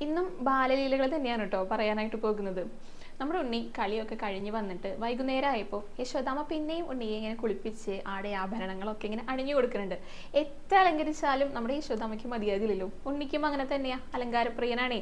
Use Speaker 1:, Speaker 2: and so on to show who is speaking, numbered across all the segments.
Speaker 1: ഇന്നും ബാലലീലകൾ തന്നെയാണ് കേട്ടോ പറയാനായിട്ട് പോകുന്നത്. നമ്മുടെ ഉണ്ണി കളിയൊക്കെ കഴിഞ്ഞ് വന്നിട്ട് വൈകുന്നേരം ആയപ്പോൾ യശോദാമ പിന്നെയും ഉണ്ണിയെ ഇങ്ങനെ കുളിപ്പിച്ച് ആടെ ആഭരണങ്ങളൊക്കെ ഇങ്ങനെ അണിഞ്ഞു കൊടുക്കുന്നുണ്ട്. എത്ര അലങ്കരിച്ചാലും നമ്മുടെ യശോദാമയ്ക്ക് മതിയാകില്ലല്ലോ. ഉണ്ണിക്കും അങ്ങനെ തന്നെയാ അലങ്കാരപ്രിയനാണേ.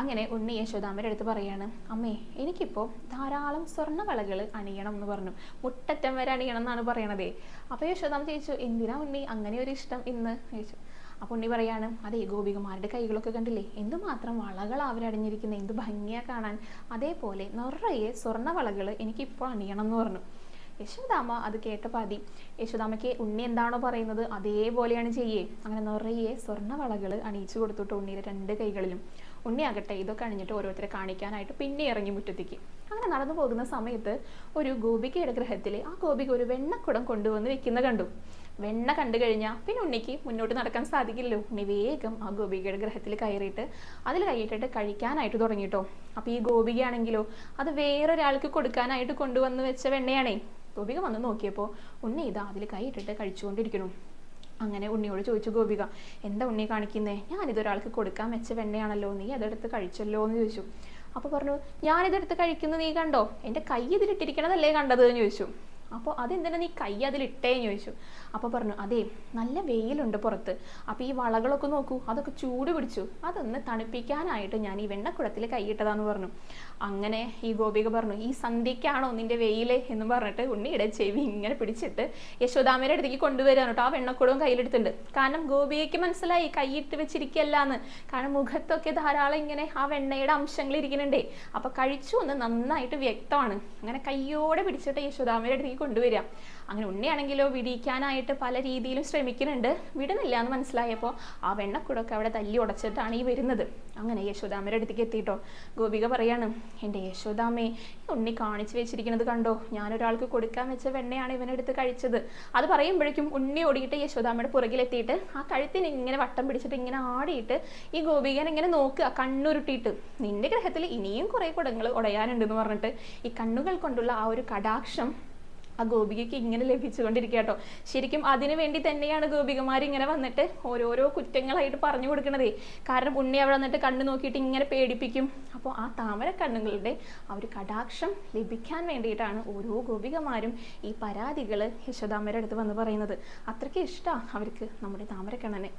Speaker 1: അങ്ങനെ ഉണ്ണി യശോദാമ്മയുടെ അടുത്ത് പറയാണ് അമ്മേ എനിക്കിപ്പോൾ ധാരാളം സ്വർണവളകൾ അണിയണം എന്ന് പറഞ്ഞു. മുട്ടറ്റം വരെ അണിയണം എന്നാണ് പറയണതേ. അപ്പോൾ യശോദാമ ചോദിച്ചു എന്തിനാ ഉണ്ണി അങ്ങനെ ഒരു ഇഷ്ടം ഇന്ന്? ചോദിച്ചു അപ്പോൾ ഉണ്ണി പറയാണ് അതെ ഗോപികുമാരുടെ കൈകളൊക്കെ കണ്ടില്ലേ? എന്തുമാത്രം വളകൾ അവരടിഞ്ഞിരിക്കുന്നത് എന്ത് ഭംഗിയാ കാണാൻ? അതേപോലെ നിറയെ സ്വർണ വളകൾ എനിക്കിപ്പോൾ അണിയണം എന്ന് പറഞ്ഞു. യശോദാമ അത് കേട്ട പാതി. യശോദാമ്മയ്ക്ക് ഉണ്ണി എന്താണോ പറയുന്നത് അതേപോലെയാണ് ചെയ്യേ. അങ്ങനെ നിറയെ സ്വർണ വളകൾ അണിയിച്ചു കൊടുത്തിട്ട് ഉണ്ണിയുടെ രണ്ട് കൈകളിലും. ഉണ്ണി ആകട്ടെ ഇതൊക്കെ അണിഞ്ഞിട്ട് ഓരോരുത്തരെ കാണിക്കാനായിട്ട് പിന്നെ ഇറങ്ങി മുറ്റത്തേക്ക്. അങ്ങനെ നടന്നു പോകുന്ന സമയത്ത് ഒരു ഗോപികയുടെ ഗ്രഹത്തിൽ ആ ഗോപിക ഒരു വെണ്ണക്കുടം കൊണ്ടുവന്ന് വെക്കുന്ന കണ്ടു. വെണ്ണ കണ്ടു കഴിഞ്ഞാൽ പിന്നെ ഉണ്ണിക്ക് മുന്നോട്ട് നടക്കാൻ സാധിക്കില്ലല്ലോ. ഉണ്ണി വേഗം ആ ഗോപികയുടെ ഗ്രഹത്തിൽ കയറിയിട്ട് അതിൽ കൈയിട്ടിട്ട് കഴിക്കാനായിട്ട് തുടങ്ങിട്ടോ. അപ്പോൾ ഈ ഗോപികയാണെങ്കിലോ അത് വേറൊരാൾക്ക് കൊടുക്കാനായിട്ട് കൊണ്ടുവന്ന് വെച്ച വെണ്ണയാണേ. ഗോപിക വന്ന് നോക്കിയപ്പോൾ ഉണ്ണി ഇത് അതിൽ കൈയിട്ടിട്ട് കഴിച്ചുകൊണ്ടിരിക്കുന്നു. അങ്ങനെ ഉണ്ണിയോട് ചോദിച്ചു ഗോപിക എന്താ ഉണ്ണി കാണിക്കുന്നേ? ഞാനിതൊരാൾക്ക് കൊടുക്കാൻ വെച്ച വെണ്ണയാണല്ലോ നീ അതെടുത്ത് കഴിച്ചല്ലോ എന്ന് ചോദിച്ചു. അപ്പോൾ പറഞ്ഞു ഞാനിതെടുത്ത് കഴിക്കുന്നത് നീ കണ്ടോ? എന്റെ കൈ ഇതിലിട്ടിരിക്കണതല്ലേ കണ്ടത്? എന്ന് ചോദിച്ചു. അപ്പോൾ അതെന്തിനാ നീ കൈ അതിലിട്ടേന്ന് ചോദിച്ചു. അപ്പോൾ പറഞ്ഞു അതെ നല്ല വെയിലുണ്ട് പുറത്ത്. അപ്പോൾ ഈ വളകളൊക്കെ നോക്കൂ അതൊക്കെ ചൂട് പിടിച്ചു. അതൊന്ന് തണുപ്പിക്കാനായിട്ട് ഞാൻ ഈ വെണ്ണക്കുടത്തിൽ കൈയിട്ടതാന്ന് പറഞ്ഞു. അങ്ങനെ ഈ ഗോപിക പറഞ്ഞു ഈ സന്ധ്യക്കാണോ നിന്റെ വെയിൽ? എന്ന് പറഞ്ഞിട്ട് ഉണ്ണിയുടെ ചെവി ഇങ്ങനെ പിടിച്ചിട്ട് യശോദാമയുടെ അടുത്തേക്ക് കൊണ്ടുവരാൻ കേട്ടോ ആ വെണ്ണക്കുടവും കയ്യിലെടുത്തിട്ടുണ്ട്. കാരണം ഗോപികയ്ക്ക് മനസ്സിലായി കൈയിട്ട് വെച്ചിരിക്കല്ലാന്ന്. കാരണം മുഖത്തൊക്കെ ധാരാളം ഇങ്ങനെ ആ വെണ്ണയുടെ അംശങ്ങൾ ഇരിക്കുന്നുണ്ടേ. അപ്പൊ കഴിച്ചു ഒന്ന് നന്നായിട്ട് വ്യക്തമാണ്. അങ്ങനെ കയ്യോടെ പിടിച്ചിട്ട് യശോദാമയുടെ അടുത്തേക്ക് കൊണ്ടുവരിക. അങ്ങനെ ഉണ്ണിയാണെങ്കിലോ വിടിയിക്കാനായിട്ട് പല രീതിയിലും ശ്രമിക്കുന്നുണ്ട്. വിടുന്നില്ല എന്ന് മനസ്സിലായപ്പോൾ ആ വെണ്ണക്കുടൊക്കെ അവിടെ തല്ലി ഉടച്ചിട്ടാണ് ഈ വരുന്നത്. അങ്ങനെ യശോദാമയുടെ അടുത്തേക്ക് എത്തിയിട്ടോ ഗോപിക പറയാണ് എന്റെ യശോദാമ്മേ ഉണ്ണി കാണിച്ചു വെച്ചിരിക്കുന്നത് കണ്ടോ? ഞാനൊരാൾക്ക് കൊടുക്കാൻ വെച്ച വെണ്ണയാണ് ഇവനെടുത്ത് കഴിച്ചത്. അത് പറയുമ്പോഴേക്കും ഉണ്ണി ഓടിയിട്ട് യശോദാമ്മയുടെ പുറകിലെത്തിയിട്ട് ആ കഴുത്തിന് ഇങ്ങനെ വട്ടം പിടിച്ചിട്ട് ഇങ്ങനെ ആടിയിട്ട് ഈ ഗോപികൻ ഇങ്ങനെ നോക്കുക കണ്ണുരുട്ടിയിട്ട്. നിന്റെ ഗ്രഹത്തിൽ ഇനിയും കുറേ കുടങ്ങൾ ഉടയാനുണ്ടെന്ന് പറഞ്ഞിട്ട് ഈ കണ്ണുകൾ കൊണ്ടുള്ള ആ ഒരു കടാക്ഷം ആ ഗോപികയ്ക്ക് ഇങ്ങനെ ലഭിച്ചുകൊണ്ടിരിക്കുക ശരിക്കും അതിനു വേണ്ടി തന്നെയാണ് ഗോപികമാർ ഇങ്ങനെ വന്നിട്ട് ഓരോരോ കുറ്റങ്ങളായിട്ട് പറഞ്ഞു കൊടുക്കണതേ. കാരണം ഉണ്ണി അവിടെ വന്നിട്ട് കണ്ണു നോക്കിയിട്ട് ഇങ്ങനെ പേടിപ്പിക്കും. അപ്പോൾ ആ താമര കണ്ണുകളുടെ ആ ഒരു കടാക്ഷം ലഭിക്കാൻ വേണ്ടിയിട്ടാണ് ഓരോ ഗോപികമാരും ഈ പരാതികൾ യശോദാമ്മയുടെ അടുത്ത് വന്ന് പറയുന്നത്. അത്രയ്ക്ക് ഇഷ്ടമാണ് അവർക്ക് നമ്മുടെ താമരക്കണ്ണനെ.